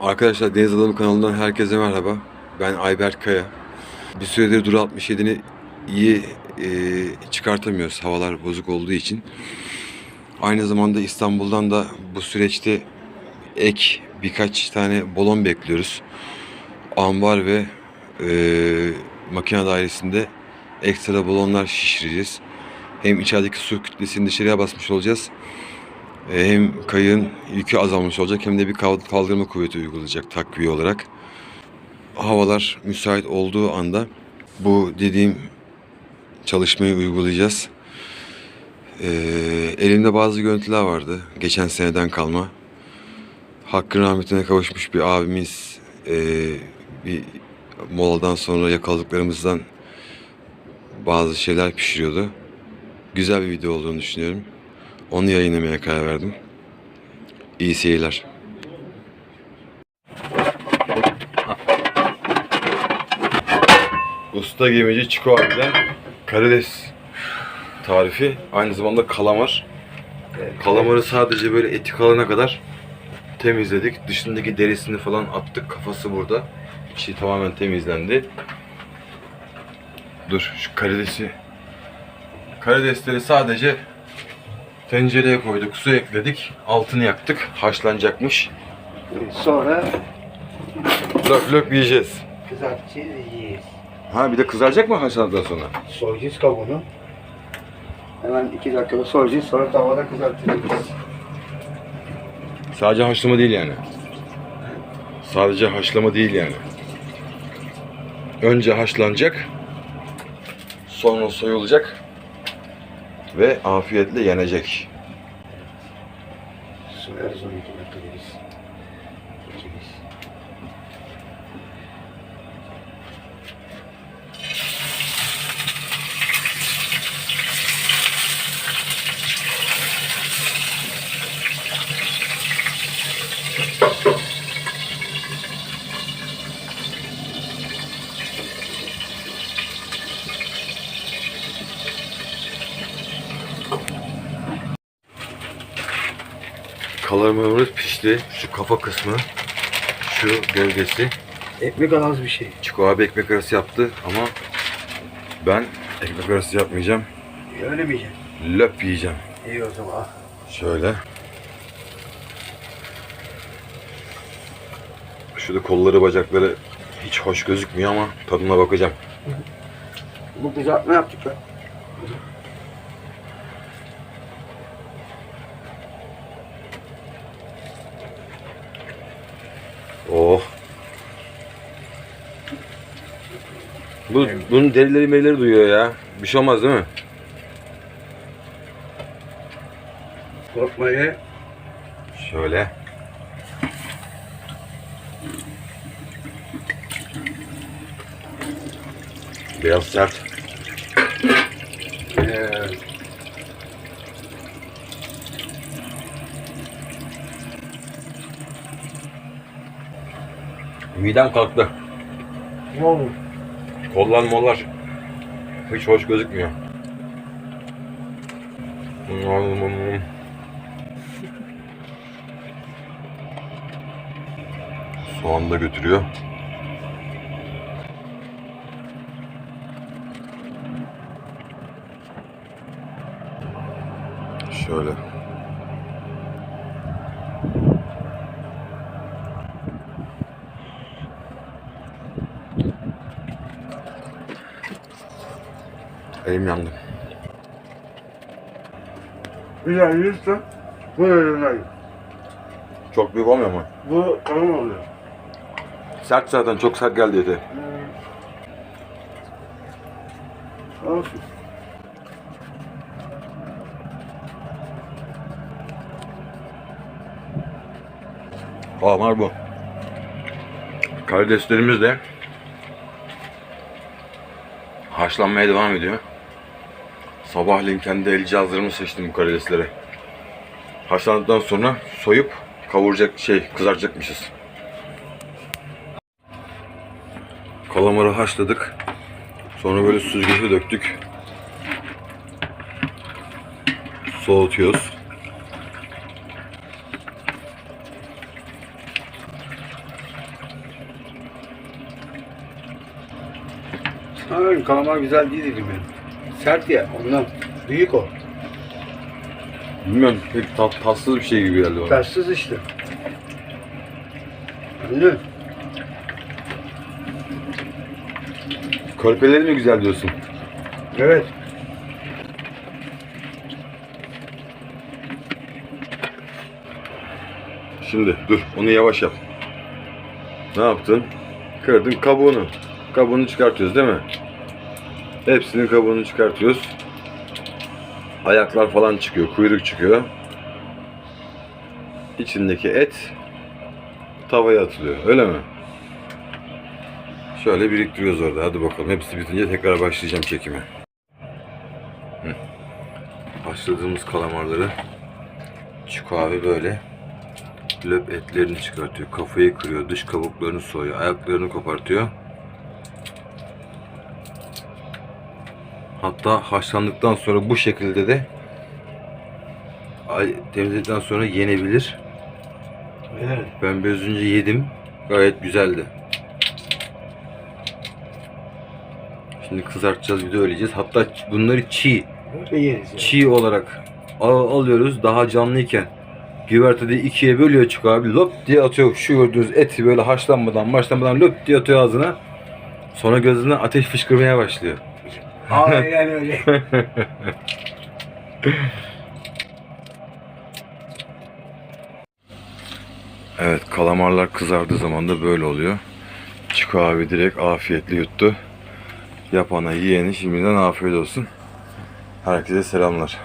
Arkadaşlar Deniz Adamı kanalından herkese merhaba. Ben Ayberk Kaya. Bir süredir Duru 67'ni iyi e, çıkartamıyoruz havalar bozuk olduğu için. Aynı zamanda İstanbul'dan da bu süreçte ek birkaç tane balon bekliyoruz. Ambar ve e, makine dairesinde ekstra balonlar şişireceğiz. Hem içerideki su kütlesini dışarıya basmış olacağız. E, hem kayığın yükü azalmış olacak hem de bir kal- kaldırma kuvveti uygulayacak takviye olarak. Havalar müsait olduğu anda bu dediğim çalışmayı uygulayacağız. E, elimde bazı görüntüler vardı geçen seneden kalma. Hakkın rahmetine kavuşmuş bir abimiz e, bir moladan sonra yakaladıklarımızdan bazı şeyler pişiriyordu. Güzel bir video olduğunu düşünüyorum. Onu yayınlamaya karar verdim. İyi seyirler. Usta gemici Çiko abiden karides tarifi. Aynı zamanda kalamar. Kalamarı sadece böyle eti kalana kadar temizledik. Dışındaki derisini falan attık. Kafası burada. İçi tamamen temizlendi. Dur şu karidesi. Karidesleri sadece tencereye koyduk. Su ekledik. Altını yaktık. Haşlanacakmış. Sonra Löp löp yiyeceğiz. kızartacağız yiyeceğiz. Ha bir de kızaracak mı haşlandıktan sonra? Soyacağız kabuğunu. Hemen iki dakikada soyacağız sonra tavada kızartacağız. Sadece haşlama değil yani. Sadece haşlama değil yani. Önce haşlanacak. Sonra soyulacak. Ve afiyetle yenecek. Kalamarımız pişti. Şu kafa kısmı. Şu gövdesi. Ekmek az bir şey. Çiko abi ekmek arası yaptı ama ben ekmek arası yapmayacağım. Öyle mi yiyeceksin? Löp yiyeceğim. İyi o zaman. Şöyle. Şurada kolları bacakları hiç hoş gözükmüyor ama tadına bakacağım. Bu kızartma yaptık lan. Bu, bunun derileri merileri duyuyor ya. Bir şey olmaz değil mi? Korkmayı Şöyle. Biraz sert. eee Midem kalktı. Ne olur? Kollar mollar hiç hoş gözükmüyor. Soğan da götürüyor. Şöyle. Elim yandı. Güzel yürürse bu ürünler. Çok büyük olmuyor mu? Bu kalın oluyor. Sert zaten çok sert geldi eti. Olsun. Kalamar bu. Karideslerimiz de haşlanmaya devam ediyor. Sabahleyin kendi el cihazlarımı seçtim bu karideslere. Haşlandıktan sonra soyup kavuracak şey kızaracakmışız. Kalamarı haşladık. Sonra böyle süzgece döktük. Soğutuyoruz. Ha, kalamar güzel değil mi? Sert ya ondan. Büyük o. Bilmiyorum pek tat, tatsız bir şey gibi geldi bana. Tersiz işte. Anladın? Körpeleri mi güzel diyorsun? Evet. Şimdi dur onu yavaş yap. Ne yaptın? Kırdın kabuğunu. Kabuğunu çıkartıyoruz değil mi? Hepsinin kabuğunu çıkartıyoruz. Ayaklar falan çıkıyor, kuyruk çıkıyor. İçindeki et tavaya atılıyor. Öyle mi? Şöyle biriktiriyoruz orada. Hadi bakalım. Hepsi bitince tekrar başlayacağım çekime. Başladığımız kalamarları Çiko abi böyle löp etlerini çıkartıyor. Kafayı kırıyor. Dış kabuklarını soyuyor. Ayaklarını kopartıyor. Hatta haşlandıktan sonra bu şekilde de temizledikten sonra yenebilir. Evet. Ben biraz önce yedim. Gayet güzeldi. Şimdi kızartacağız bir de öyle yiyeceğiz. Hatta bunları çiğ, çiğ olarak al- alıyoruz daha canlıyken. Güvertede ikiye bölüyor çıkıyor abi. Lop diye atıyor. Şu gördüğünüz eti böyle haşlanmadan maşlanmadan löp diye atıyor ağzına. Sonra gözünden ateş fışkırmaya başlıyor. Aynen öyle. Evet kalamarlar kızardığı zaman da böyle oluyor. Çiko abi direkt afiyetle yuttu. Yapana yiyeni şimdiden afiyet olsun. Herkese selamlar.